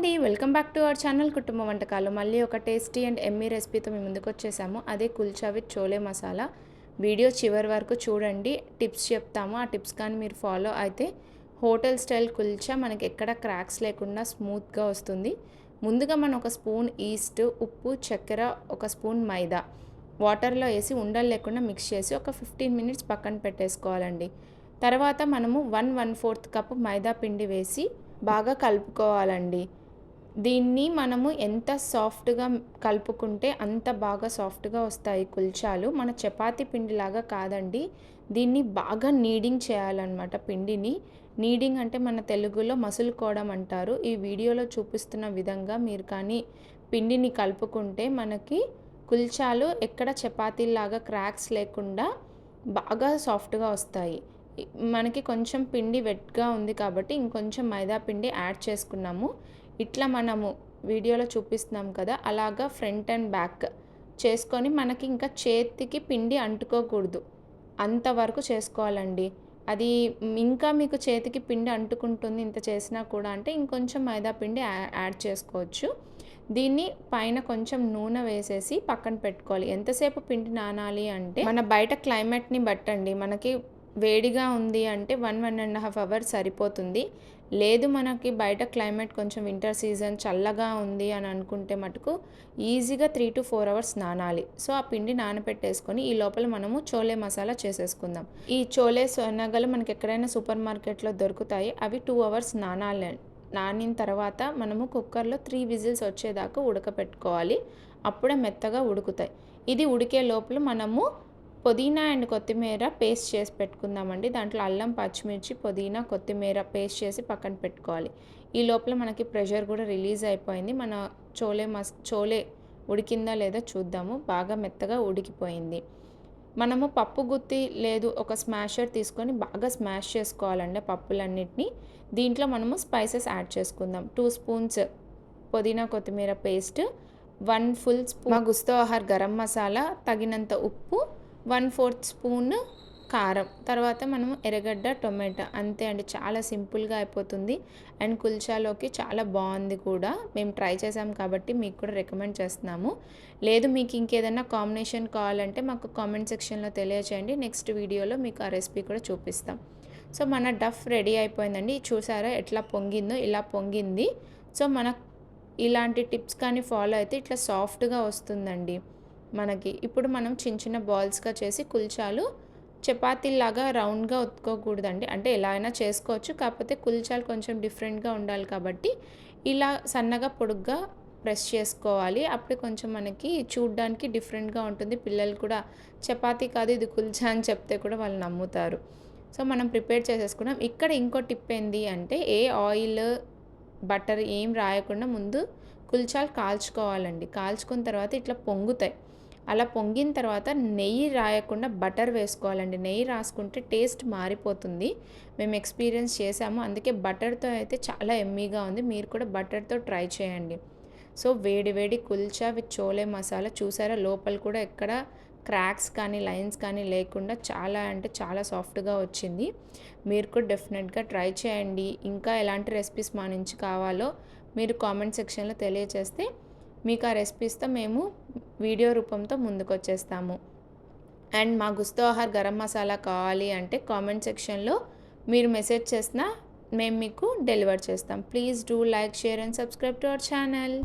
అండి welcome back to our channel కుటుంబ వంటకాలు. మళ్ళీ ఒక టేస్టీ అండ్ ఎమ్మీ రెసిపీతో మేము ముందుకు వచ్చేసాము. అదే కుల్చా విత్ చోలే మసాలా. వీడియో చివరి వరకు చూడండి. టిప్స్ చెప్తాము. ఆ టిప్స్ కానీ మీరు ఫాలో అయితే హోటల్ స్టైల్ కుల్చా మనకి ఎక్కడ క్రాక్స్ లేకుండా స్మూత్గా వస్తుంది. ముందుగా మనం ఒక స్పూన్ ఈస్ట్ ఉప్పు చక్కెర ఒక స్పూన్ మైదా వాటర్లో వేసి ఉండలు లేకుండా మిక్స్ చేసి ఒక ఫిఫ్టీన్ మినిట్స్ పక్కన పెట్టేసుకోవాలండి. తర్వాత మనము వన్ వన్ ఫోర్త్ కప్ మైదా పిండి వేసి బాగా కలుపుకోవాలండి. దీన్ని మనము ఎంత సాఫ్ట్గా కలుపుకుంటే అంత బాగా సాఫ్ట్గా వస్తాయి కుల్చాలు. మన చపాతీ పిండిలాగా కాదండి. దీన్ని బాగా నీడింగ్ చేయాలన్నమాట పిండిని. నీడింగ్ అంటే మన తెలుగులో మసులుకోవడం అంటారు. ఈ వీడియోలో చూపిస్తున్న విధంగా మీరు కానీ పిండిని కలుపుకుంటే మనకి కుల్చాలు ఎక్కడ చపాతీలాగా క్రాక్స్ లేకుండా బాగా సాఫ్ట్గా వస్తాయి. మనకి కొంచెం పిండి వెట్గా ఉంది కాబట్టి ఇంకొంచెం మైదా పిండి యాడ్ చేసుకున్నాము. ఇట్లా మనము వీడియోలో చూపిస్తున్నాం కదా అలాగా ఫ్రంట్ అండ్ బ్యాక్ చేసుకొని మనకి ఇంకా చేతికి పిండి అంటుకోకూడదు. అంతవరకు చేసుకోవాలండి. అది ఇంకా మీకు చేతికి పిండి అంటుకుంటుంది ఇంత చేసినా కూడా అంటే ఇంకొంచెం మైదా పిండి యాడ్ చేసుకోవచ్చు. దీన్ని పైన కొంచెం నూనె వేసేసి పక్కన పెట్టుకోవాలి. ఎంతసేపు పిండి నానాలి అంటే మన బయట క్లైమేట్ని బట్టండి. మనకి వేడిగా ఉంది అంటే one one and half hour సరిపోతుంది. లేదు మనకి బయట క్లైమేట్ కొంచెం వింటర్ సీజన్ చల్లగా ఉంది అని అనుకుంటే మటుకు ఈజీగా త్రీ టు ఫోర్ అవర్స్ నానాలి. సో ఆ పిండి నానపెట్టేసుకొని ఈ లోపల మనము చోలే మసాలా చేసేసుకుందాం. ఈ చోలే సొనగలు మనకి ఎక్కడైనా సూపర్ మార్కెట్లో దొరుకుతాయి. అవి టూ అవర్స్ నానాలి. నానిన తర్వాత మనము కుక్కర్లో త్రీ విజిల్స్ వచ్చేదాకా ఉడకపెట్టుకోవాలి. అప్పుడే మెత్తగా ఉడుకుతాయి. ఇది ఉడికే లోపల మనము పుదీనా అండ్ కొత్తిమీర పేస్ట్ చేసి పెట్టుకుందామండి. దాంట్లో అల్లం పచ్చిమిర్చి పుదీనా కొత్తిమీర పేస్ట్ చేసి పక్కన పెట్టుకోవాలి. ఈ లోపల మనకి ప్రెషర్ కూడా రిలీజ్ అయిపోయింది. మన చోలే మస్ చోలే ఉడికిందా లేదా చూద్దాము. బాగా మెత్తగా ఉడికిపోయింది. మనము పప్పు గుత్తి లేదు ఒక స్మాషర్ తీసుకొని బాగా స్మాష్ చేసుకోవాలండి పప్పులన్నిటిని. దీంట్లో మనము స్పైసెస్ యాడ్ చేసుకుందాం. టూ స్పూన్స్ పుదీనా కొత్తిమీర పేస్ట్ వన్ ఫుల్ స్పూన్ మా గుస్తో ఆహార్ గరం మసాలా తగినంత ఉప్పు వన్ ఫోర్త్ స్పూన్ కారం. తర్వాత మనము ఎర్రగడ్డ టొమాటో అంతే అండి. చాలా సింపుల్గా అయిపోతుంది. అండ్ కుల్చాలోకి చాలా బాగుంది కూడా. మేము ట్రై చేసాం కాబట్టి మీకు కూడా రికమెండ్ చేస్తున్నాము. లేదు మీకు ఇంకేదైనా కాంబినేషన్ కావాలంటే మాకు కామెంట్ సెక్షన్లో తెలియచేయండి. నెక్స్ట్ వీడియోలో మీకు ఆ రెసిపీ కూడా చూపిస్తాం. సో మన డఫ్ రెడీ అయిపోయిందండి. చూసారా ఎట్లా పొంగిందో? ఇలా పొంగింది. సో మన ఇలాంటి టిప్స్ కానీ ఫాలో అయితే ఇట్లా సాఫ్ట్గా వస్తుందండి. మనకి. ఇప్పుడు మనం చిన్న చిన్న బాల్స్గా చేసి కుల్చాలు చపాతీలాగా రౌండ్గా ఒత్తుకోకూడదండి. అంటే ఎలా అయినా చేసుకోవచ్చు. కాకపోతే కుల్చాలు కొంచెం డిఫరెంట్గా ఉండాలి కాబట్టి ఇలా సన్నగా పొడుగ్గా ప్రెస్ చేసుకోవాలి. అప్పుడు కొంచెం మనకి చూడ్డానికి డిఫరెంట్గా ఉంటుంది. పిల్లలు కూడా చపాతీ కాదు ఇది కుల్చా అని చెప్తే కూడా వాళ్ళు నమ్ముతారు. సో మనం ప్రిపేర్ చేసేసుకున్నాం. ఇక్కడ ఇంకో టిప్ ఏంది అంటే ఏ ఆయిల్ బటర్ ఏం రాయకుండా ముందు కుల్చాలు కాల్చుకోవాలండి. కాల్చుకున్న తర్వాత ఇట్లా పొంగుతాయి. అలా పొంగిన తర్వాత నెయ్యి రాయకుండా బటర్ వేసుకోవాలండి. నెయ్యి రాసుకుంటే టేస్ట్ మారిపోతుంది. మేము ఎక్స్పీరియన్స్ చేసాము అందుకే బటర్తో అయితే చాలా ఎమ్మీగా ఉంది. మీరు కూడా బటర్తో ట్రై చేయండి. సో వేడి వేడి కుల్చా విత్ చోలే మసాలా చూసారా? లోపల కూడా ఎక్కడ క్రాక్స్ కానీ లైన్స్ కానీ లేకుండా చాలా అంటే చాలా సాఫ్ట్గా వచ్చింది. మీరు కూడా డెఫినెట్గా ట్రై చేయండి. ఇంకా ఎలాంటి రెసిపీస్ మా నుంచి కావాలో మీరు కామెంట్ సెక్షన్లో తెలియజేస్తే మీకు ఆ రెసిపీస్తో మేము వీడియో రూపంతో ముందుకొచ్చేస్తాము. అండ్ మా గుస్తోహార్ గరం మసాలా కావాలి అంటే కామెంట్ సెక్షన్లో మీరు మెసేజ్ చేసినా మేము మీకు డెలివర్ చేస్తాం. Please do like share and subscribe to our channel.